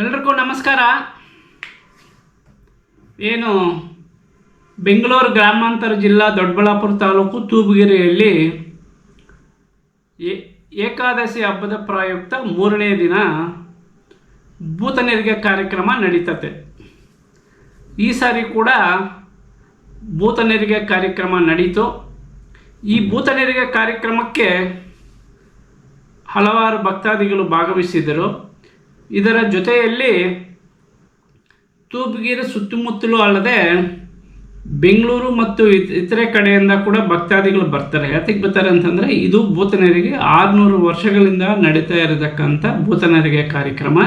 ಎಲ್ರಿಗೂ ನಮಸ್ಕಾರ. ಏನು ಬೆಂಗಳೂರು ಗ್ರಾಮಾಂತರ ಜಿಲ್ಲಾ ದೊಡ್ಡಬಳ್ಳಾಪುರ ತಾಲೂಕು ತೂಬುಗೆರೆಯಲ್ಲಿ ಏಕಾದಶಿ ಹಬ್ಬದ ಪ್ರಯುಕ್ತ ಮೂರನೇ ದಿನ ಭೂತ ನೆರಿಗೆ ಕಾರ್ಯಕ್ರಮ ನಡೀತತೆ. ಈ ಸಾರಿ ಕೂಡ ಭೂತ ನೆರಿಗೆ ಕಾರ್ಯಕ್ರಮ ನಡೀತು. ಈ ಭೂತ ನೆರಿಗೆ ಕಾರ್ಯಕ್ರಮಕ್ಕೆ ಹಲವಾರು ಭಕ್ತಾದಿಗಳು ಭಾಗವಹಿಸಿದರು ಇದರ ಜೊತೆಯಲ್ಲಿ ತೂಪುಗಿರಿ ಸುತ್ತಮುತ್ತಲೂ ಅಲ್ಲದೆ ಬೆಂಗಳೂರು ಮತ್ತು ಇತ್- ಇತರೆ ಕಡೆಯಿಂದ ಕೂಡ ಭಕ್ತಾದಿಗಳು ಬರ್ತಾರೆ. ಯಾತಕ್ಕೆ ಬರ್ತಾರೆ ಅಂತಂದರೆ ಇದು ಭೂತನರಿಗೆ ಆರುನೂರು ವರ್ಷಗಳಿಂದ ನಡೀತಾ ಇರತಕ್ಕಂಥ ಭೂತನರಿಗೆ ಕಾರ್ಯಕ್ರಮ.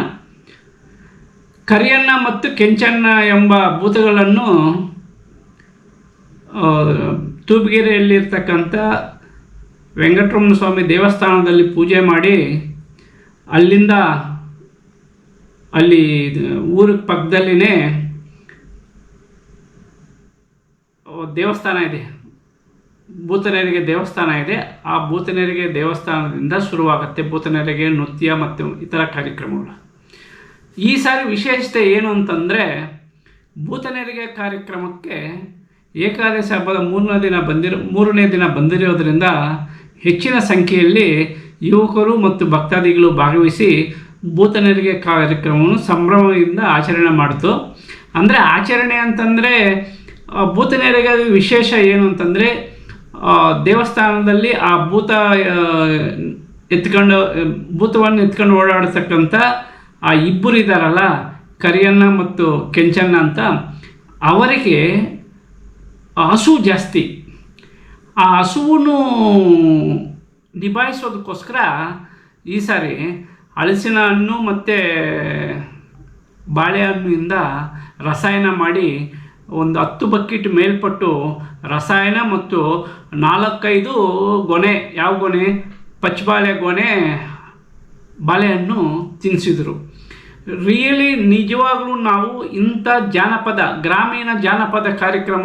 ಕರಿಯಣ್ಣ ಮತ್ತು ಕೆಂಚಣ್ಣ ಎಂಬ ಭೂತಗಳನ್ನು ಆ, ತೂಬುಗೆರೆಯಲ್ಲಿರ್ತಕ್ಕಂಥ ವೆಂಕಟರಮಣ ಸ್ವಾಮಿ ದೇವಸ್ಥಾನದಲ್ಲಿ ಪೂಜೆ ಮಾಡಿ ಅಲ್ಲಿಂದ ಅಲ್ಲಿ ಊರ ಪಕ್ಕದಲ್ಲಿನೇ ದೇವಸ್ಥಾನ ಇದೆ. ಭೂತನೇರಿಗೆ ದೇವಸ್ಥಾನ ಇದೆ. ಆ ಭೂತನೆರಿಗೆ ದೇವಸ್ಥಾನದಿಂದ ಶುರುವಾಗುತ್ತೆ. ಭೂತನೆರಿಗೆ ನೃತ್ಯ ಮತ್ತು ಇತರ ಕಾರ್ಯಕ್ರಮಗಳು. ಈ ಸಾರಿ ವಿಶೇಷತೆ ಏನು ಅಂತಂದರೆ, ಭೂತನೆರಿಗೆ ಕಾರ್ಯಕ್ರಮಕ್ಕೆ ಏಕಾದಶಿ ಹಬ್ಬದ ಮೂರನೇ ದಿನ ಬಂದಿರೋ, ಮೂರನೇ ದಿನ ಬಂದಿರೋದ್ರಿಂದ ಹೆಚ್ಚಿನ ಸಂಖ್ಯೆಯಲ್ಲಿ ಯುವಕರು ಮತ್ತು ಭಕ್ತಾದಿಗಳು ಭಾಗವಹಿಸಿ ಭೂತನೆರಿಗೆ ಕಾರ್ಯಕ್ರಮವನ್ನು ಸಂಭ್ರಮದಿಂದ ಆಚರಣೆ ಮಾಡಿತು. ಅಂದರೆ ಆಚರಣೆ ಅಂತಂದರೆ ಭೂತನೆರಿಗೆ ವಿಶೇಷ ಏನು ಅಂತಂದರೆ ದೇವಸ್ಥಾನದಲ್ಲಿ ಆ ಭೂತ ಎತ್ಕೊಂಡು, ಭೂತವನ್ನು ಎತ್ಕೊಂಡು ಓಡಾಡ್ತಕ್ಕಂಥ ಆ ಇಬ್ಬರು ಇದ್ದಾರಲ್ಲ, ಕರಿಯಣ್ಣ ಮತ್ತು ಕೆಂಚಣ್ಣ ಅಂತ, ಅವರಿಗೆ ಹಸು ಜಾಸ್ತಿ. ಆ ಹಸುವನ್ನು ನಿಭಾಯಿಸೋದಕ್ಕೋಸ್ಕರ ಈ ಸಾರಿ ಹಲಸಿನ ಹಣ್ಣು ಮತ್ತು ಬಾಳೆಹಣ್ಣಿಂದ ರಸಾಯನ ಮಾಡಿ ಒಂದು ಹತ್ತು ಬಕೆಟ್ ಮೇಲ್ಪಟ್ಟು ರಸಾಯನ ಮತ್ತು ನಾಲ್ಕೈದು ಗೊನೆ, ಯಾವ ಗೊನೆ? ಪಚ್ಚಬಾಳೆ ಗೊನೆ ಬಾಳೆಹಣ್ಣು ತಿನ್ನಿಸಿದರು ರಿಯಲಿ ನಿಜವಾಗ್ಲೂ ನಾವು ಇಂಥ ಜಾನಪದ, ಗ್ರಾಮೀಣ ಜಾನಪದ ಕಾರ್ಯಕ್ರಮ,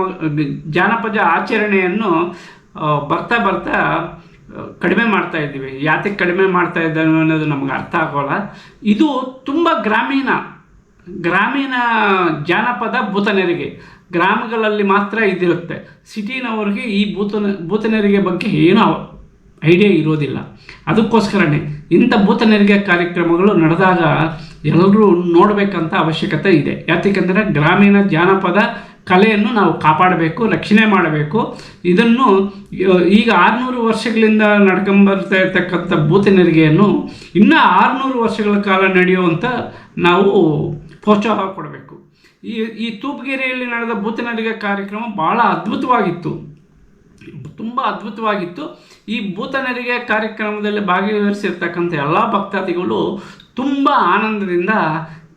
ಜಾನಪದ ಆಚರಣೆಯನ್ನು ಬರ್ತಾ ಬರ್ತಾ ಕಡಿಮೆ ಮಾಡ್ತಾ ಇದ್ದೀವಿ. ಯಾತಕ್ಕೆ ಕಡಿಮೆ ಮಾಡ್ತಾ ಇದ್ದಾವೆ ಅನ್ನೋದು ನಮ್ಗೆ ಅರ್ಥ ಆಗೋಲ್ಲ. ಇದು ತುಂಬ ಗ್ರಾಮೀಣ ಗ್ರಾಮೀಣ ಜಾನಪದ ಭೂತನೆರಿಗೆ, ಗ್ರಾಮಗಳಲ್ಲಿ ಮಾತ್ರ ಇದಿರುತ್ತೆ. ಸಿಟಿನವ್ರಿಗೆ ಈ ಭೂತನ, ಭೂತನೆರಿಗೆ ಬಗ್ಗೆ ಏನೂ ಐಡಿಯಾ ಇರೋದಿಲ್ಲ. ಅದಕ್ಕೋಸ್ಕರನೇ ಇಂಥ ಭೂತನೆರಿಗೆ ಕಾರ್ಯಕ್ರಮಗಳು ನಡೆದಾಗ ಎಲ್ಲರೂ ನೋಡಬೇಕಂತ ಅವಶ್ಯಕತೆ ಇದೆ. ಯಾತಕ್ಕಂದರೆ ಗ್ರಾಮೀಣ ಜಾನಪದ ಕಲೆಯನ್ನು ನಾವು ಕಾಪಾಡಬೇಕು, ರಕ್ಷಣೆ ಮಾಡಬೇಕು. ಇದನ್ನು ಈಗ ಆರುನೂರು ವರ್ಷಗಳಿಂದ ನಡ್ಕೊಂಬರ್ತಾ ಇರ್ತಕ್ಕಂಥ ಭೂತ ನೆರಿಗೆಯನ್ನು ಇನ್ನೂ ಆರುನೂರು ವರ್ಷಗಳ ಕಾಲ ನಡೆಯುವಂಥ ನಾವು ಪ್ರೋತ್ಸಾಹ ಕೊಡಬೇಕು. ಈ ಈ ತೂಪುಗೆರೆಯಲ್ಲಿ ನಡೆದ ಭೂತ ನೆರಿಗೆ ಕಾರ್ಯಕ್ರಮ ಭಾಳ ಅದ್ಭುತವಾಗಿತ್ತು. ತುಂಬ ಅದ್ಭುತವಾಗಿತ್ತು. ಈ ಭೂತನರಿಗೆ ಕಾರ್ಯಕ್ರಮದಲ್ಲಿ ಭಾಗವಹಿಸಿರ್ತಕ್ಕಂಥ ಎಲ್ಲ ಭಕ್ತಾದಿಗಳು ತುಂಬ ಆನಂದದಿಂದ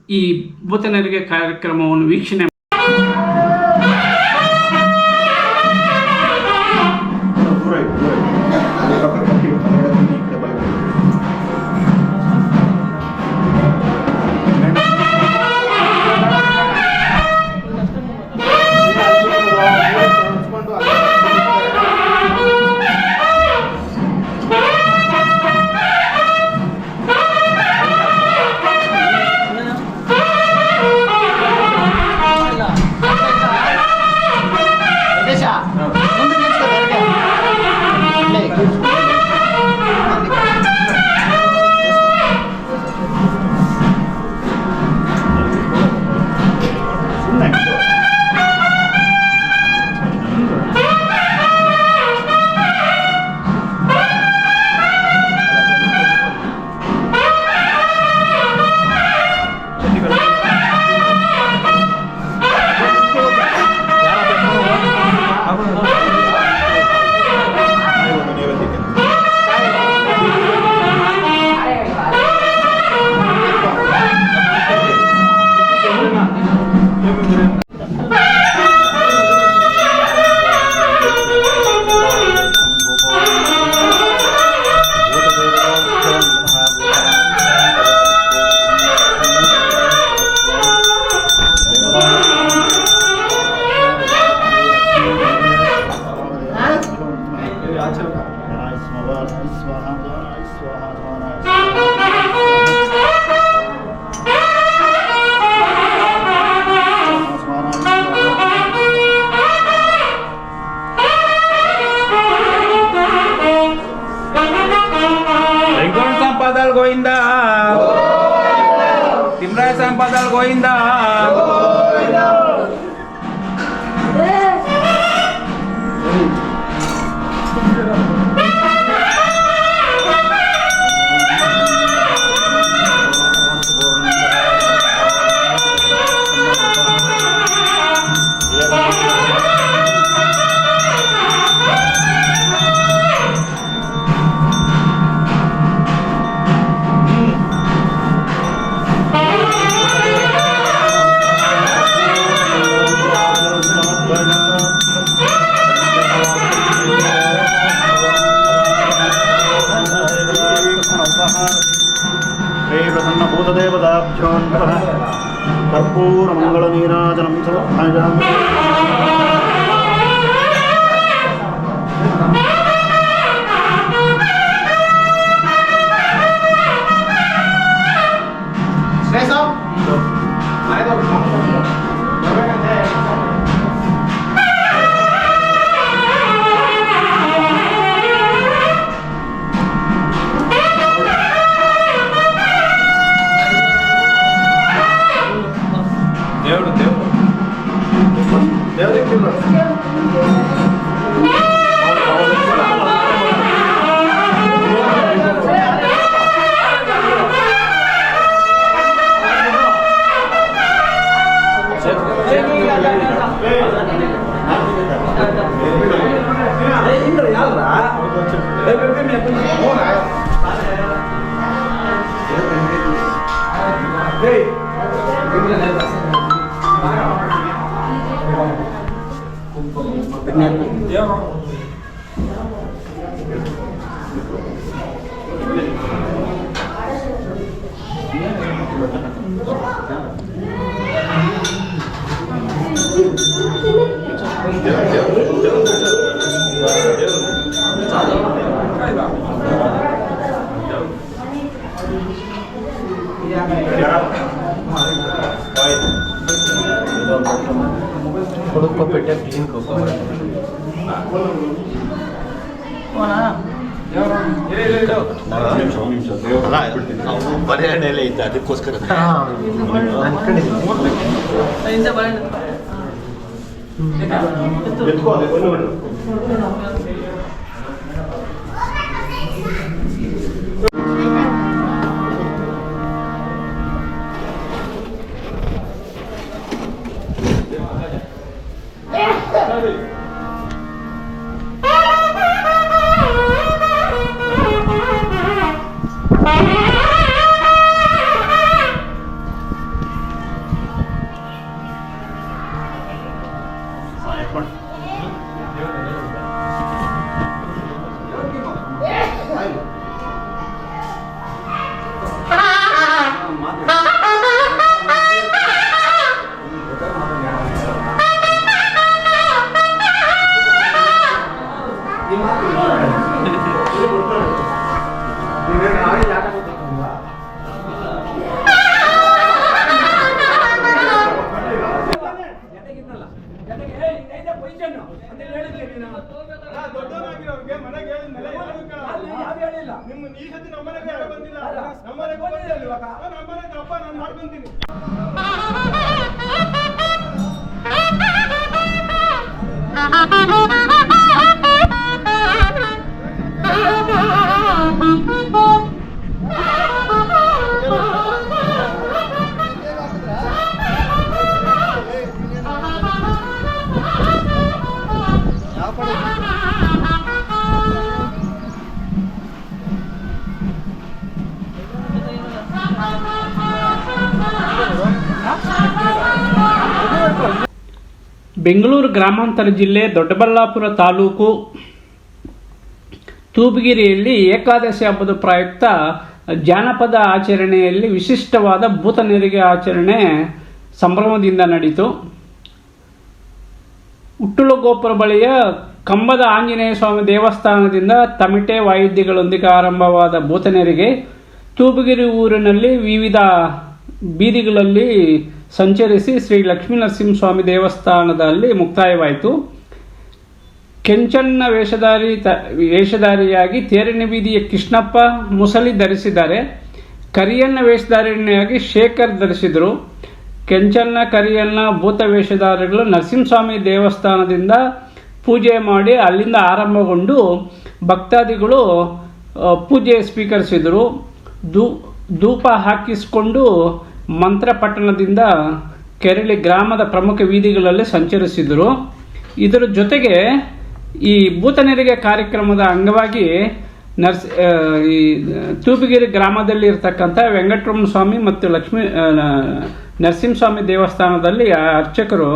ಈ ಭೂತನರಿಗೆ ಕಾರ್ಯಕ್ರಮವನ್ನು ವೀಕ್ಷಣೆ చెబుతాం సంపదలు గోయిందా? తిమ్రాయ సంపదలు గోయిందా? ಅಲ್ಲ ನಾವು ಪರಿಹರಣೆಯಲ್ಲೇ ಇದ್ದ ಅದಕ್ಕೋಸ್ಕರ. ಎತ್ಕೋ ಅದೇ ನಮ್ಮನೆಗೆ ಅಪ್ಪ ನಾನು ಮಾಡ್ಕೊಂತೀನಿ ಬೆಂಗಳೂರು ಗ್ರಾಮಾಂತರ ಜಿಲ್ಲೆ ದೊಡ್ಡಬಳ್ಳಾಪುರ ತಾಲೂಕು ತೂಬಗಿರಿಯಲ್ಲಿ ಏಕಾದಶಿ ಹಬ್ಬದ ಪ್ರಯುಕ್ತ ಜಾನಪದ ಆಚರಣೆಯಲ್ಲಿ ವಿಶಿಷ್ಟವಾದ ಭೂತ ನೆರಿಗೆ ಆಚರಣೆ ಸಂಭ್ರಮದಿಂದ ನಡೆಯಿತು ಉಟ್ಟುಳು ಗೋಪುರ ಬಳಿಯ ಕಂಬದ ಆಂಜನೇಯ ಸ್ವಾಮಿ ದೇವಸ್ಥಾನದಿಂದ ತಮಿಟೆ ವಾಯುದ್ಯಗಳೊಂದಿಗೆ ಆರಂಭವಾದ ಭೂತನೆರಿಗೆ ತೂಬಗಿರಿ ಊರಿನಲ್ಲಿ ವಿವಿಧ ಬೀದಿಗಳಲ್ಲಿ ಸಂಚರಿಸಿ ಶ್ರೀ ಲಕ್ಷ್ಮೀ ನರಸಿಂಹಸ್ವಾಮಿ ದೇವಸ್ಥಾನದಲ್ಲಿ ಮುಕ್ತಾಯವಾಯಿತು. ಕೆಂಚಣ್ಣ ವೇಷಧಾರಿ ತ, ವೇಷಧಾರಿಯಾಗಿ ತೇರಿನ ಬೀದಿಯ ಕೃಷ್ಣಪ್ಪ ಮುಸಲಿ ಧರಿಸಿದ್ದಾರೆ. ಕರಿಯಣ್ಣ ವೇಷಧಾರಿಯಾಗಿ ಶೇಖರ್ ಧರಿಸಿದರು. ಕೆಂಚಣ್ಣ ಕರಿಯನ್ನ ಭೂತ ವೇಷಧಾರಿಗಳು ನರಸಿಂಹಸ್ವಾಮಿ ದೇವಸ್ಥಾನದಿಂದ ಪೂಜೆ ಮಾಡಿ ಅಲ್ಲಿಂದ ಆರಂಭಗೊಂಡು ಭಕ್ತಾದಿಗಳು ಪೂಜೆ ಸ್ವೀಕರಿಸಿದರು. ಧೂ, ಧೂಪ ಹಾಕಿಸಿಕೊಂಡು ಮಂತ್ರ ಪಟ್ಟಣದಿಂದ ಕೆರಳಿ ಗ್ರಾಮದ ಪ್ರಮುಖ ಬೀದಿಗಳಲ್ಲಿ ಸಂಚರಿಸಿದರು. ಇದರ ಜೊತೆಗೆ ಈ ಭೂತನೆರಿಗೆ ಕಾರ್ಯಕ್ರಮದ ಅಂಗವಾಗಿ ನರ್ಸ್ ಈ ತೂಪಿಗಿರಿ ಗ್ರಾಮದಲ್ಲಿ ಇರ್ತಕ್ಕಂಥ ವೆಂಕಟರಮಣ ಸ್ವಾಮಿ ಮತ್ತು ಲಕ್ಷ್ಮೀ ನರಸಿಂಹಸ್ವಾಮಿ ದೇವಸ್ಥಾನದಲ್ಲಿ ಅರ್ಚಕರು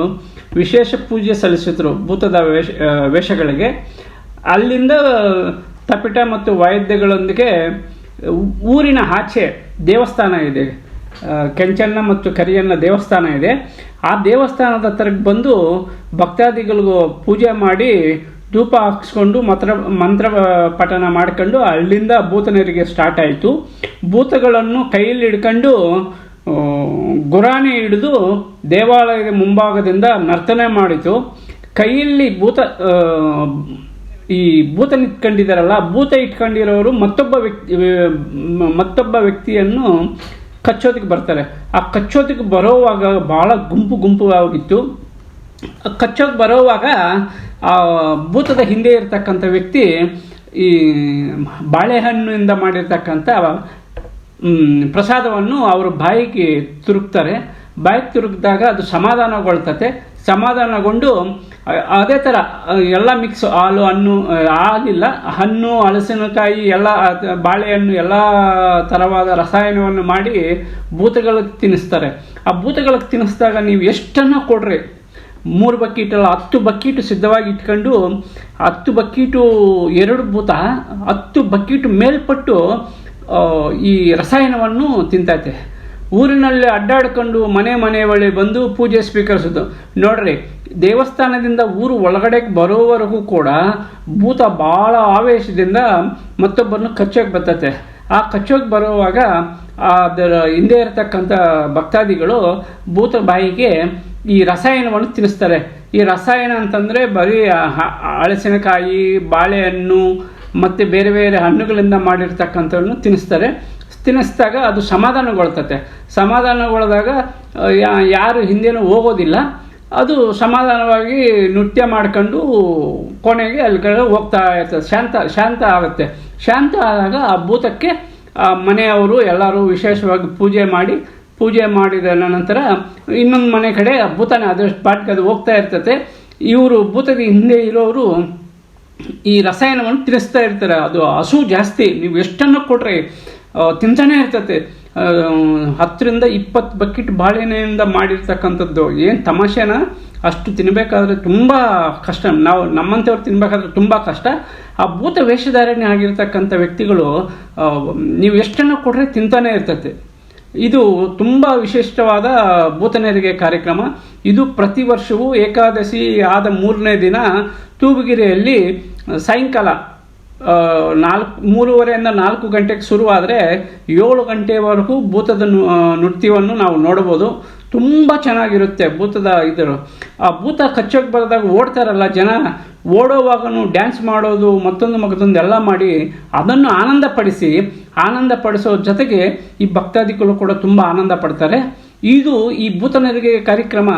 ವಿಶೇಷ ಪೂಜೆ ಸಲ್ಲಿಸಿದರು ಭೂತದ ವೇಷ ವೇಷಗಳಿಗೆ. ಅಲ್ಲಿಂದ ತಪಿಟ ಮತ್ತು ವೈದ್ಯಗಳೊಂದಿಗೆ ಊರಿನ ಆಚೆ ದೇವಸ್ಥಾನ ಇದೆ. ಕೆಂಚಣ್ಣ ಮತ್ತು ಕರಿಯಣ್ಣ ದೇವಸ್ಥಾನ ಇದೆ. ಆ ದೇವಸ್ಥಾನದ ಹತ್ರಕ್ಕೆ ಬಂದು ಭಕ್ತಾದಿಗಳಿಗೂ ಪೂಜೆ ಮಾಡಿ ಧೂಪ ಹಾಕ್ಸ್ಕೊಂಡು ಮಂತ್ರ ಮಂತ್ರ ಪಠನ ಮಾಡ್ಕೊಂಡು ಅಲ್ಲಿಂದ ಭೂತನರಿಗೆ ಸ್ಟಾರ್ಟ್ ಆಯಿತು. ಭೂತಗಳನ್ನು ಕೈಯಲ್ಲಿ ಹಿಡ್ಕೊಂಡು ಗುರಾಣಿ ಹಿಡಿದು ದೇವಾಲಯದ ಮುಂಭಾಗದಿಂದ ನರ್ತನೆ ಮಾಡಿತು. ಕೈಯಲ್ಲಿ ಭೂತ ಈ ಭೂತ ಇಟ್ಕೊಂಡಿದ್ದಾರಲ್ಲ, ಭೂತ ಇಟ್ಕೊಂಡಿರೋರು ಮತ್ತೊಬ್ಬ ವ್ಯಕ್ತಿ ಮತ್ತೊಬ್ಬ ವ್ಯಕ್ತಿಯನ್ನು ಕಚ್ಚೋದಕ್ಕೆ ಬರ್ತಾರೆ. ಆ ಕಚ್ಚೋದಕ್ಕೆ ಬರೋವಾಗ ಭಾಳ ಗುಂಪು ಗುಂಪು ಆಗಿತ್ತು ಕಚ್ಚೋಕೆ ಬರೋವಾಗ ಆ ಭೂತದ ಹಿಂದೆ ಇರ್ತಕ್ಕಂಥ ವ್ಯಕ್ತಿ ಈ ಬಾಳೆಹಣ್ಣಿಂದ ಮಾಡಿರ್ತಕ್ಕಂಥ ಪ್ರಸಾದವನ್ನು ಅವರು ಬಾಯಿಗೆ ತುರುಕ್ತಾರೆ. ಬಾಯಿಗೆ ತುರುಕಿದಾಗ ಅದು ಸಮಾಧಾನಗೊಳ್ತತೆ. ಸಮಾಧಾನಗೊಂಡು ಅದೇ ಥರ ಎಲ್ಲ ಮಿಕ್ಸ್ ಹಾಲು, ಹಣ್ಣು ಆಗಿಲ್ಲ. ಹಣ್ಣು, ಹಲಸಿನಕಾಯಿ, ಎಲ್ಲ ಬಾಳೆಹಣ್ಣು, ಎಲ್ಲ ಥರವಾದ ರಸಾಯನವನ್ನು ಮಾಡಿ ಭೂತಗಳಿಗೆ ತಿನ್ನಿಸ್ತಾರೆ. ಆ ಭೂತಗಳಿಗೆ ತಿನ್ನಿಸಿದಾಗ ನೀವು ಎಷ್ಟನ್ನು ಕೊಡ್ರಿ? ಮೂರು ಬಕೀಟಲ್ಲ ಹತ್ತು ಬಕೀಟು ಸಿದ್ಧವಾಗಿ ಇಟ್ಕೊಂಡು, ಹತ್ತು ಬಕೀಟು ಎರಡು ಭೂತ, ಹತ್ತು ಬಕೀಟು ಮೇಲ್ಪಟ್ಟು ಈ ರಸಾಯನವನ್ನು ತಿಂತೈತೆ ಊರಿನಲ್ಲಿ ಅಡ್ಡಾಡ್ಕೊಂಡು ಮನೆ ಮನೆ ಬಳಿ ಬಂದು ಪೂಜೆ ಸ್ವೀಕರಿಸೋದು. ನೋಡ್ರಿ, ದೇವಸ್ಥಾನದಿಂದ ಊರು ಒಳಗಡೆ ಬರೋವರೆಗೂ ಕೂಡ ಭೂತ ಭಾಳ ಆವೇಶದಿಂದ ಮತ್ತೊಬ್ಬರನ್ನು ಕಚ್ಚೋಕೆ ಬರ್ತತೆ. ಆ ಕಚ್ಚೋಕೆ ಬರುವಾಗ ಅದರ ಹಿಂದೆ ಇರತಕ್ಕಂಥ ಭಕ್ತಾದಿಗಳು ಭೂತ ಬಾಯಿಗೆ ಈ ರಸಾಯನವನ್ನು ತಿನ್ನಿಸ್ತಾರೆ. ಈ ರಸಾಯನ ಅಂತಂದರೆ ಬರೀ ಹಳಸಿನಕಾಯಿ, ಬಾಳೆಹಣ್ಣು, ಮತ್ತು ಬೇರೆ ಬೇರೆ ಹಣ್ಣುಗಳಿಂದ ಮಾಡಿರ್ತಕ್ಕಂಥವನ್ನು ತಿನ್ನಿಸ್ತಾರೆ. ತಿನ್ನಿಸಿದಾಗ ಅದು ಸಮಾಧಾನಗೊಳ್ತತೆ. ಸಮಾಧಾನಗೊಳ್ದಾಗ ಯಾರು ಹಿಂದೆನೂ ಹೋಗೋದಿಲ್ಲ. ಅದು ಸಮಾಧಾನವಾಗಿ ನೃತ್ಯ ಮಾಡ್ಕೊಂಡು ಕೊನೆಗೆ ಅಲ್ಲಿ ಕಡೆ ಹೋಗ್ತಾ ಇರ್ತದೆ. ಶಾಂತ ಶಾಂತ ಆಗುತ್ತೆ. ಶಾಂತ ಆದಾಗ ಆ ಭೂತಕ್ಕೆ ಆ ಮನೆಯವರು ಎಲ್ಲರೂ ವಿಶೇಷವಾಗಿ ಪೂಜೆ ಮಾಡಿ, ಪೂಜೆ ಮಾಡಿದ ನಂತರ ಇನ್ನೊಂದು ಮನೆ ಕಡೆ ಆ ಭೂತನ ಅದಷ್ಟು ಪಾಟ್ಗೆ ಅದು ಹೋಗ್ತಾ ಇರ್ತತೆ. ಇವರು ಭೂತದ ಹಿಂದೆ ಇರೋರು ಈ ರಸಾಯನವನ್ನು ತಿನ್ನಿಸ್ತಾ ಇರ್ತಾರೆ. ಅದು ಹಸು ಜಾಸ್ತಿ. ನೀವು ಎಷ್ಟನ್ನು ಕೊಟ್ರೆ ತಿಂತಾನೆ ಇರ್ತತೆ. ಹತ್ತರಿಂದ ಇಪ್ಪತ್ತು ಬಕೆಟ್ ಬಾಳೆಹಣ್ಣಿನಿಂದ ಮಾಡಿರ್ತಕ್ಕಂಥದ್ದು. ಏನು ತಮಾಷೆನ? ಅಷ್ಟು ತಿನ್ನಬೇಕಾದ್ರೆ ತುಂಬ ಕಷ್ಟ. ನಾವು ನಮ್ಮಂಥವ್ರು ತಿನ್ನಬೇಕಾದ್ರೆ ತುಂಬ ಕಷ್ಟ. ಆ ಭೂತ ವೇಷಧಾರಣೆ ಆಗಿರ್ತಕ್ಕಂಥ ವ್ಯಕ್ತಿಗಳು ನೀವು ಎಷ್ಟನ್ನ ಕೊಟ್ಟರೆ ತಿಂತಾನೆ ಇರ್ತತೆ. ಇದು ತುಂಬ ವಿಶಿಷ್ಟವಾದ ಭೂತನೆರಿಗೆ ಕಾರ್ಯಕ್ರಮ. ಇದು ಪ್ರತಿ ವರ್ಷವೂ ಏಕಾದಶಿ ಆದ ಮೂರನೇ ದಿನ ತೂಬುಗಿರಿಯಲ್ಲಿ ಸಾಯಂಕಾಲ ನಾಲ್ಕು, ಮೂರುವರೆಯಿಂದ ನಾಲ್ಕು ಗಂಟೆಗೆ ಶುರುವಾದರೆ ಏಳು ಗಂಟೆವರೆಗೂ ಭೂತದ ನೃತ್ಯವನ್ನು ನಾವು ನೋಡ್ಬೋದು ತುಂಬ ಚೆನ್ನಾಗಿರುತ್ತೆ ಭೂತದ ಇದರು ಆ ಭೂತ ಕಚ್ಚೋಕ್ಕೆ ಬರೆದಾಗ ಓಡ್ತಾರಲ್ಲ ಜನ, ಓಡೋವಾಗನು ಡ್ಯಾನ್ಸ್ ಮಾಡೋದು, ಮತ್ತೊಂದು ಮಗದೊಂದು ಎಲ್ಲ ಮಾಡಿ ಅದನ್ನು ಆನಂದಪಡಿಸಿ ಆನಂದ ಪಡಿಸೋ ಜೊತೆಗೆ ಈ ಭಕ್ತಾದಿಗಳು ಕೂಡ ತುಂಬ ಆನಂದ ಪಡ್ತಾರೆ. ಇದು ಈ ಭೂತನರಿಗೆ ಕಾರ್ಯಕ್ರಮ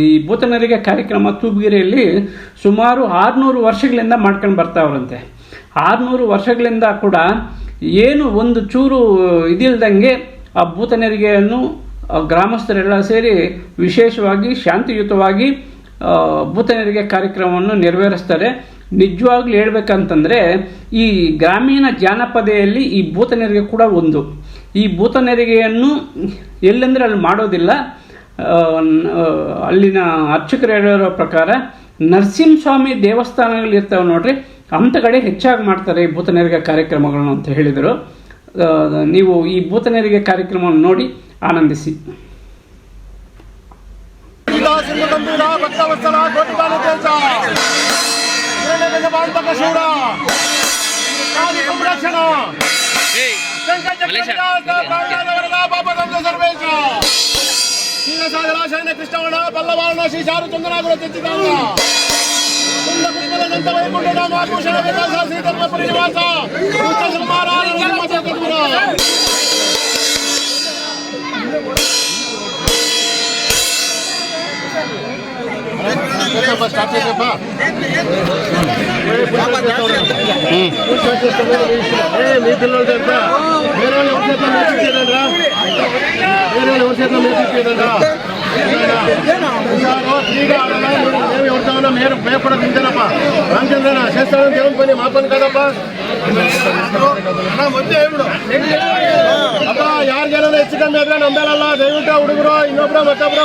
ಈ ಭೂತನರಿಗೆ ಕಾರ್ಯಕ್ರಮ ತೂಬಗಿರಿಯಲ್ಲಿ ಸುಮಾರು ಆರುನೂರು ವರ್ಷಗಳಿಂದ ಮಾಡ್ಕೊಂಡು ಬರ್ತಾವ್ರಂತೆ ಆರುನೂರು ವರ್ಷಗಳಿಂದ ಕೂಡ ಏನು ಒಂದು ಚೂರು ಇದಿಲ್ದಂಗೆ ಆ ಭೂತನರಿಗೆಯನ್ನು ಗ್ರಾಮಸ್ಥರೆಲ್ಲ ಸೇರಿ ವಿಶೇಷವಾಗಿ ಶಾಂತಿಯುತವಾಗಿ ಭೂತನರಿಗೆ ಕಾರ್ಯಕ್ರಮವನ್ನು ನೆರವೇರಿಸ್ತಾರೆ. ನಿಜವಾಗ್ಲೂ ಹೇಳ್ಬೇಕಂತಂದರೆ ಈ ಗ್ರಾಮೀಣ ಜಾನಪದೆಯಲ್ಲಿ ಈ ಭೂತನೆರಿಗೆ ಕೂಡ ಒಂದು. ಈ ಭೂತನೆರಿಗೆಯನ್ನು ಎಲ್ಲೆಂದರೆ ಅಲ್ಲಿ ಮಾಡೋದಿಲ್ಲ ಅಲ್ಲಿನ ಅರ್ಚಕರು ಹೇಳಿರೋ ಪ್ರಕಾರ ನರಸಿಂಹಸ್ವಾಮಿ ದೇವಸ್ಥಾನಗಳು ಇರ್ತಾವೆ ನೋಡ್ರಿ. ಅಂಥ ಕಡೆ ಹೆಚ್ಚಾಗಿ ಮಾಡ್ತಾರೆ ಈ ಭೂತನೆರಿಗೆ ಕಾರ್ಯಕ್ರಮಗಳನ್ನು ಅಂತ ಹೇಳಿದರು. ನೀವು ಈ ಭೂತನೆರಿಗೆ ಕಾರ್ಯಕ್ರಮವನ್ನು ನೋಡಿ ಆನಂದಿಸಿ. ಸರ್ವೇಶ. శ్రీరసాగ రాశాయన కృష్ణవణ పల్లవాణ శ్రీ చారు చందనాగుల తెచ్చిదాంగా కుండకుండలంతవైకుండరామాభూషణ వికాస శ్రీధర్మపురి నివాస ఉత్త సంహారాల నిర్మసకురా Thank you. మీరు భయపడ తింటారప్ప రామచంద్రన చేస్తాడని దేవుని పని మా పని కాదప్పా ಅಪ್ಪ ಯಾರು ಜನ ಹೆಚ್ಚು ಕಮ್ಮಿ ಆದ್ರೆ ನಂಬಲ್ಲ ದಯವಿಟ್ಟು ಹುಡುಗರು ಇನ್ನೊಬ್ರು ಮತ್ತೊಬ್ರು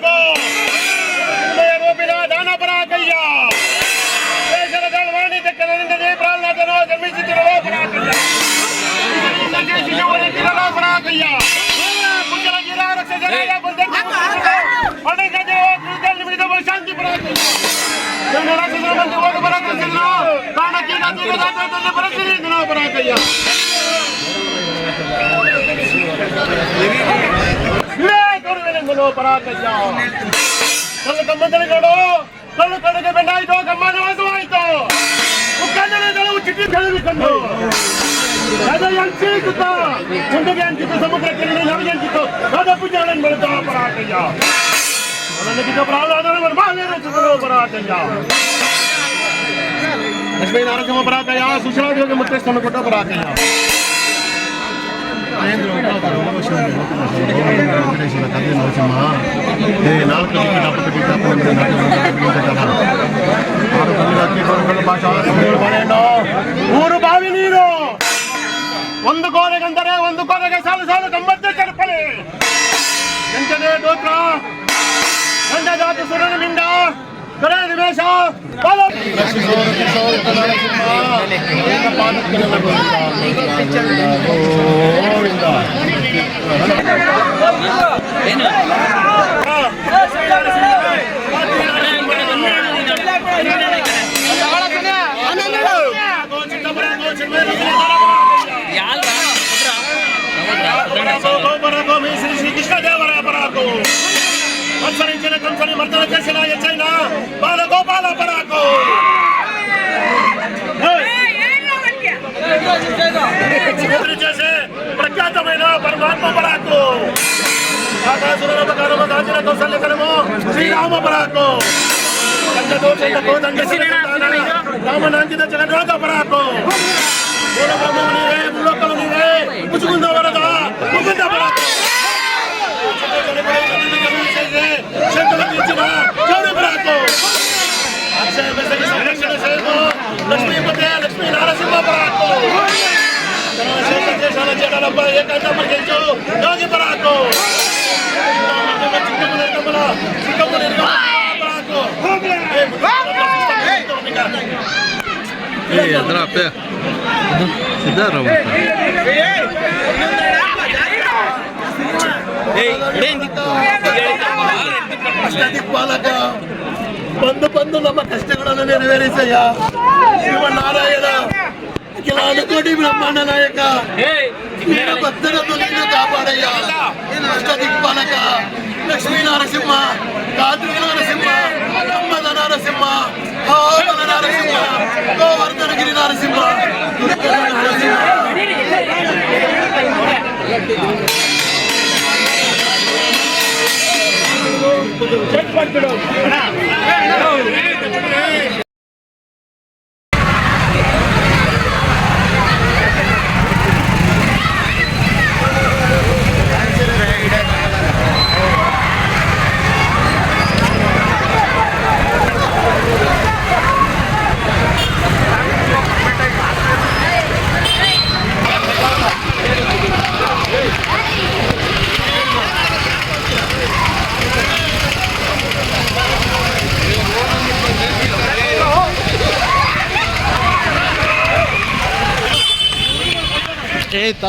ಬೆಂಡಾಯಿತು ಕಮ್ಮನ ವಾಸವಾಯಿತು ಮುಖಂಡನೆಗಳು ಚಿಟಿ ತೆಗೆದುಕೊಂಡು ಅದ ಅಂಚಿಸುತ್ತ ಮುಂದಕ್ಕೆ ಅಂಚಿತು ಸಮುದ್ರಕ್ಕೆ ನೀನು ನಮಗೆ ಅಂಚಿತು ಅದ ಪೂಜೆಗಳನ್ನು ಬೆಳೆದ ಪರಾಕಯ್ಯ ಲಕ್ಷ್ಮೀ ನರಸಿಂಹ ಪರಾಕಯ್ಯ ಸುಶೀಲಾದೇವಿಗೆ ಮುತ್ತೇಶ್ವರನ್ನು ಕೊಟ್ಟ ಪರಾಕಯ್ಯ ವೆಂಕಟೇಶ್ವರ ಕಲ್ಯಾಣ ನರಸಿಂಹ. ನಾಲ್ಕು. ಊರು ಬಾವಿ ನೀರು. ಒಂದು ಕೋರೆಗಂದರೆ ಒಂದು ಕೋರೆಗೆ ಸಾಲು ಸಾಲು ಗಮ್ಮತ್ತೆ ಕರ್ಪಣೆ ಎಂಟನೇ ಗಂಡ ಜಾತಿ ಸುರನ ಮಿಂಡ ಕರೆ ನಿವೇಶ ಬಾಲ ರಕ್ಷಿಸೋರು ಕಿಸೋರು మత్సరించిన కంసని మర్దన చేసిన ఎచ్చైన బాలగోపాల పరాకు. చేసే ప్రఖ్యాతమైన పరమాత్మ పరాకు. ఆకాశుర ప్రకారము దాచిన కౌశల్యకరము శ్రీరామ పరాకు. రామనాంకిత జగన్నాథ పరాకు. ముచుకుంద వరద ముకుంద పరాకు. లక్ష్మీపతి లక్ష్మీ నారసింహ పరాకు దేశాల జగడబ్బ ఏకంగా పరిగెచ్చు యోగి పరాకు చిక్కము నిర్గమల చిక్కము నిర్గమల పరాకు సిద్ధారావు Hey, bendito. ಸಿದ್ಧಾರ ದಿಕ್ಪಾಲಕ ಬಂದು ಬಂದು ನಮ್ಮ ಕಷ್ಟಗಳನ್ನು ನೆರವೇರಿಸಯ್ಯ. ಶ್ರೀಮನ್ನಾರಾಯಣ ಅಖಿಲ ಅನುಕೋಟಿ ಬ್ರಹ್ಮಾಂಡ ನಾಯಕ. ನಿನ್ನ ಭಕ್ತರನ್ನು ನೀನು ಕಾಪಾಡಯ್ಯ. ಅಷ್ಟ ದಿಕ್ಪಾಲಕ ಲಕ್ಷ್ಮೀ ನರಸಿಂಹ ಕಾರ್ತಿಕ ನರಸಿಂಹ ಕಮ್ಮದ ನರಸಿಂಹ ಹಾವನ ನರಸಿಂಹ ಗೋವರ್ಧನಗಿರಿ ನರಸಿಂಹ. ದುರ್ಗದ ನರಸಿಂಹ ಏ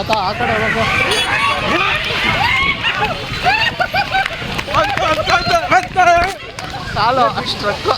ತಾತ ಆ ಕಡೆ ಹೋಗೋ. ಸಾಲು ಅಷ್ಟಕ್ಕೂ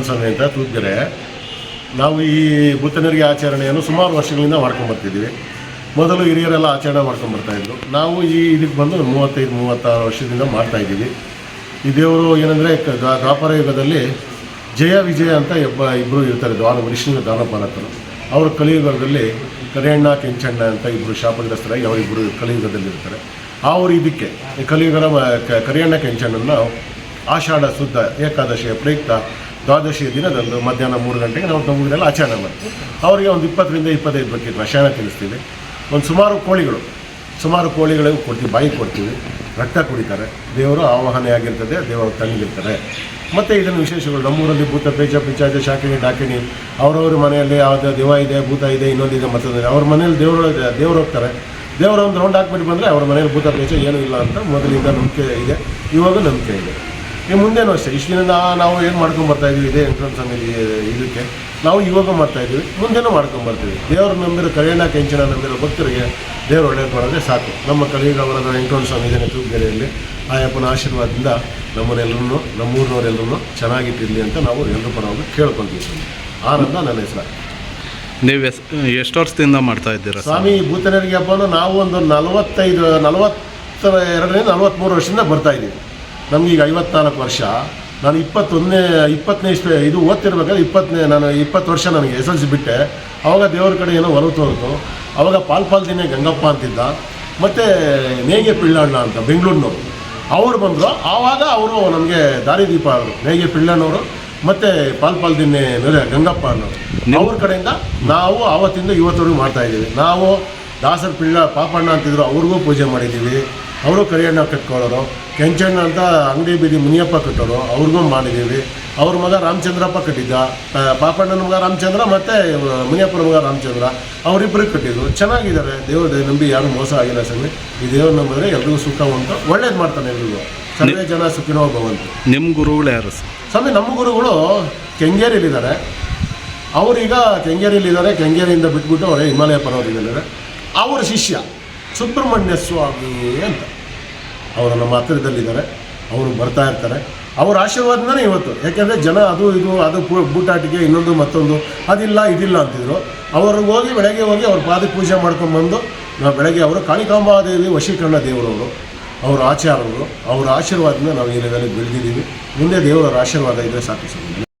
ಸ್ವಾಮಿ ಅಂತ ತೂದ್ಗೆರೆ ನಾವು ಈ ಭೂತನರಿಗೆ ಆಚರಣೆಯನ್ನು ಸುಮಾರು ವರ್ಷಗಳಿಂದ ಮಾಡ್ಕೊಂಡು ಬರ್ತಿದ್ದೀವಿ. ಮೊದಲು ಹಿರಿಯರೆಲ್ಲ ಆಚರಣೆ ಮಾಡ್ಕೊಂಡು ಬರ್ತಾಯಿದ್ರು ನಾವು ಈ ಇದಕ್ಕೆ ಬಂದು ಮೂವತ್ತೈದು, ಮೂವತ್ತಾರು ವರ್ಷದಿಂದ ಮಾಡ್ತಾಯಿದ್ದೀವಿ ಈ ದೇವರು ಏನಂದರೆ ದ್ವಾಪರ ಯುಗದಲ್ಲಿ ಜಯ, ವಿಜಯ ಅಂತ ಒಬ್ಬ ಇಬ್ಬರು ಇರ್ತಾರೆ ದ್ವಾರ ವಿಷ್ಣು ದಾನಪಾಲಕರು ಅವರು ಕಲಿಯುಗದಲ್ಲಿ ಕರಿಯಣ್ಣ, ಕೆಂಚಣ್ಣ ಅಂತ ಇಬ್ಬರು ಶಾಪಗ್ರಸ್ತರಾಗಿ ಅವರಿಬ್ಬರು ಕಲಿಯುಗದಲ್ಲಿ ಇರ್ತಾರೆ. ಅವರು ಇದಕ್ಕೆ. ಕಲಿಯುಗದ ಕರಿಯಣ್ಣ, ಕೆಂಚಣ್ಣನ ಆಷಾಢ, ಶುದ್ಧ, ಏಕಾದಶಿಯ ಪ್ರಯುಕ್ತ ದ್ವಾದಶಿಯ ದಿನದಂದು ಮಧ್ಯಾಹ್ನ ಮೂರು ಗಂಟೆಗೆ ನಾವು ನಮ್ಮೂರಲ್ಲಿ ಆಚರಣೆ ಮಾಡ್ತೀವಿ. ಅವರಿಗೆ ಒಂದು ಇಪ್ಪತ್ತರಿಂದ ಇಪ್ಪತ್ತೈದು ಬಕೆಟ್ ರಸಾಯನ ತಿನ್ನಿಸ್ತೀವಿ. ಒಂದು ಸುಮಾರು ಕೋಳಿಗಳು, ಸುಮಾರು ಕೋಳಿಗಳಿಗೆ ಕೊಡ್ತೀವಿ, ಬಾಯಿ ಕೊಡ್ತೀವಿ. ರಕ್ತ ಕುಡಿತಾರೆ. ದೇವರು ಆವಾಹನೆ ಆಗಿರ್ತದೆ, ದೇವರು ತಂಗಿರ್ತಾರೆ ಮತ್ತು ಇದನ್ನು ವಿಶೇಷಗಳು, ನಮ್ಮೂರಲ್ಲಿ ಭೂತ ಪೇಚ ಪಿಚಾಜ ಶಾಕಿನಿ, ಡಾಕಿನಿ, ಅವರವ್ರ ಮನೆಯಲ್ಲಿ ಯಾವುದೇ ದೇವ ಇದೆ, ಭೂತ ಇದೆ ಇನ್ನೊಂದಿದೆ ಮತ್ತೊಂದಿದೆ. ಅವ್ರ ಮನೇಲಿ ದೇವರು ದೇವರು ಹೋಗ್ತಾರೆ. ದೇವರ ಒಂದು ರೌಂಡ್ ಹಾಕ್ಬಿಟ್ಟು ಬಂದರೆ ಅವ್ರ ಮನೇಲಿ ಭೂತ ಪೇಚ ಏನೂ ಇಲ್ಲ ಅಂತ ಮೊದಲಿಂದ ನಂಬಿಕೆ ಇದೆ, ಇವಾಗ ನಂಬಿಕೆ ಇದೆ. ಈ ಮುಂದೇನೂ ಅಷ್ಟೇ. ಇಷ್ಟು ದಿನದ ನಾವು ಏನು ಮಾಡ್ಕೊಂಡು ಬರ್ತಾ ಇದೀವಿ ಇದೇ ಎಂಟ್ರೆನ್ಸ್ ಆಮೇಲೆ ಇದಕ್ಕೆ. ನಾವು ಇವಾಗ ಮಾಡ್ತಾ ಇದೀವಿ ಮುಂದೆನೂ ಮಾಡ್ಕೊಂಡು ಬರ್ತೀವಿ. ದೇವ್ರ ನಂಬಿರೋ ಕಲ್ಯಾಣ ಕೆಂಚನ ನಂಬಿರೋ ಭಕ್ತರಿಗೆ ದೇವರು ಒಳ್ಳೇದು ಮಾಡಿದ್ರೆ ಸಾಕು. ನಮ್ಮ ಕಲಿಯುಗ ಅವರದ ವೆಂಕಟರಮಣ ಸ್ವಾಮಿ ಇದ್ದಾನೆ ತೂಗುಗೆರೆಯಲ್ಲಿ ಆಯಪ್ಪನ ಆಶೀರ್ವಾದದಿಂದ ನಮ್ಮನ್ನೆಲ್ಲರೂ ನಮ್ಮೂರಿನವರೆಲ್ಲರೂ ಚೆನ್ನಾಗಿಟ್ಟಿರಲಿ ಅಂತ ನಾವು ಎಲ್ಲರೂ ಪರವಾಗಿ ಕೇಳ್ಕೊತೀವಿ. ಆನಂದ ನನ್ನ ಹೆಸರು. ನೀವು ಎಸ್ ಎಷ್ಟು ವರ್ಷದಿಂದ ಮಾಡ್ತಾ ಇದ್ದೀರಾ ಸ್ವಾಮಿ? ಭೂತನರಿಗೆ ಹಬ್ಬನ ನಾವು ಒಂದು ನಲವತ್ತೈದು ನಲವತ್ತ ಎರಡರಿಂದ ನಲವತ್ತ್ಮೂರು ವರ್ಷದಿಂದ ಬರ್ತಾ ಇದ್ದೀವಿ ನಮಗೀಗ ಐವತ್ನಾಲ್ಕು ವರ್ಷ. ನಾನು ಇಪ್ಪತ್ತೊಂದನೇ ಇಪ್ಪತ್ತನೇ ಇಸ್ವಿ ಇದು ಓದ್ತಿರ್ಬೇಕಾದ್ರೆ ಇಪ್ಪತ್ತನೇ ನಾನು ಇಪ್ಪತ್ತು ವರ್ಷ ನನಗೆ ಎಸ್ ಎಲ್ ಸಿ ಬಿಟ್ಟೆ. ಆವಾಗ ದೇವ್ರ ಕಡೆ ಏನೋ ಹೊರತು ಹೊರತು ಆವಾಗ ಅವಾಗ ಪಾಲ್ ದಿನೇ ಗಂಗಪ್ಪ ಅಂತಿದ್ದ. ಮತ್ತು ನೇಗೆ ಪಿಳ್ಳಣ್ಣ ಅಂತ ಬೆಂಗಳೂರಿನವರು. ಅವ್ರು ಬಂದರು. ಆವಾಗ ಅವರು ನಮಗೆ ದಾರಿದೀಪ ಅವರು ನೇಗೆ ಪಿಳ್ಳಣ್ಣವರು ಮತ್ತು ಪಾಲ್ ಪಾಲ್ಪಾಲ್ ಮೇಲೆ ಗಂಗಪ್ಪ ಅನ್ನೋರು. ಅವ್ರ ಕಡೆಯಿಂದ ನಾವು ಆವತ್ತಿಂದ ಇವತ್ತವರೆಗೂ ಮಾಡ್ತಾಯಿದ್ದೀವಿ ನಾವು ದಾಸರ ಪಿಳ್ಳ ಪಾಪಣ್ಣ ಅಂತಿದ್ರು. ಅವ್ರಿಗೂ ಪೂಜೆ ಮಾಡಿದ್ದೀವಿ. ಅವರು ಕರಿಯಣ್ಣ ಕಟ್ಕೊಳ್ಳೋರು ಕೆಂಚಣ್ಣ ಅಂತ ಅಂಗಡಿ ಬೀದಿ ಮುನಿಯಪ್ಪ ಕಟ್ಟೋರು ಅವ್ರಿಗೂ ಮಾಡಿದ್ದೀವಿ. ಅವ್ರ ಮಗ ರಾಮಚಂದ್ರಪ್ಪ ಕಟ್ಟಿದ್ದ ಪಾಪಣ್ಣನ ಮಗ ರಾಮಚಂದ್ರ ಮತ್ತು ಮುನಿಯಪ್ಪನ ಮಗ ರಾಮಚಂದ್ರ ಅವರಿಬ್ಬರಿಗೆ ಕಟ್ಟಿದ್ರು. ಚೆನ್ನಾಗಿದ್ದಾರೆ. ದೇವ್ರ ನಂಬಿ ಯಾರು ಮೋಸ ಆಗಿಲ್ಲ ಸ್ವಾಮಿ. ಈ ದೇವ್ರ ನಂಬಿದ್ರೆ ಎಲ್ರಿಗೂ ಸುಖ ಉಂಟು. ಒಳ್ಳೇದು ಮಾಡ್ತಾನೆ ಎಲ್ರಿಗೂ. ಸರ್ವೇ ಜನ ಸುಖಿನೋ ಭವಂತು. ನಿಮ್ಮ ಗುರುಗಳು ಯಾರು ಸ್ವಾಮಿ ನಮ್ಮ ಗುರುಗಳು ಕೆಂಗೇರಿಯಲ್ಲಿದ್ದಾರೆ. ಅವರೀಗ ಕೆಂಗೇರಿಲಿದ್ದಾರೆ ಕೆಂಗೇರಿಯಿಂದ ಬಿಟ್ಬಿಟ್ಟು ಅವರೇ ಹಿಮಾಲಯ ಪರ್ವತದಲ್ಲಿದ್ದಾರೆ ಅವರ ಶಿಷ್ಯ. ಸುಬ್ರಹ್ಮಣ್ಯ ಸ್ವಾಮಿ ಅಂತ. ಅವರು ನಮ್ಮ ಹತ್ತಿರದಲ್ಲಿದ್ದಾರೆ. ಅವರು ಬರ್ತಾ ಇರ್ತಾರೆ. ಅವರ ಆಶೀರ್ವಾದನೇ ಇವತ್ತು. ಯಾಕೆಂದರೆ ಜನ ಅದು ಇದು, ಅದು ಬೂಟಾಟಿಕೆ, ಇನ್ನೊಂದು ಮತ್ತೊಂದು, ಅದಿಲ್ಲ, ಇದಿಲ್ಲ ಅಂತಿದ್ರು. ಅವ್ರಿಗೆ ಹೋಗಿ ಬೆಳಗ್ಗೆ ಹೋಗಿ ಅವ್ರ ಪಾದಕ್ಕೆ ಪೂಜೆ ಮಾಡ್ಕೊಂಬಂದು ನಾವು ಬೆಳಗ್ಗೆ ಅವರು ಕಾಳಿಕಾಂಬಾದೇವಿ, ವಶೀಕರಣ ದೇವರವರು. ಅವರ ಆಚಾರವರು ಅವರ ಆಶೀರ್ವಾದದಿಂದ ನಾವು ಈ ಲೆವೆಲ್ಗೆ ಬೆಳೆದಿದ್ದೀವಿ. ಮುಂದೆ ದೇವರ ಆಶೀರ್ವಾದ ಇದ್ದರೆ ಸಾಕು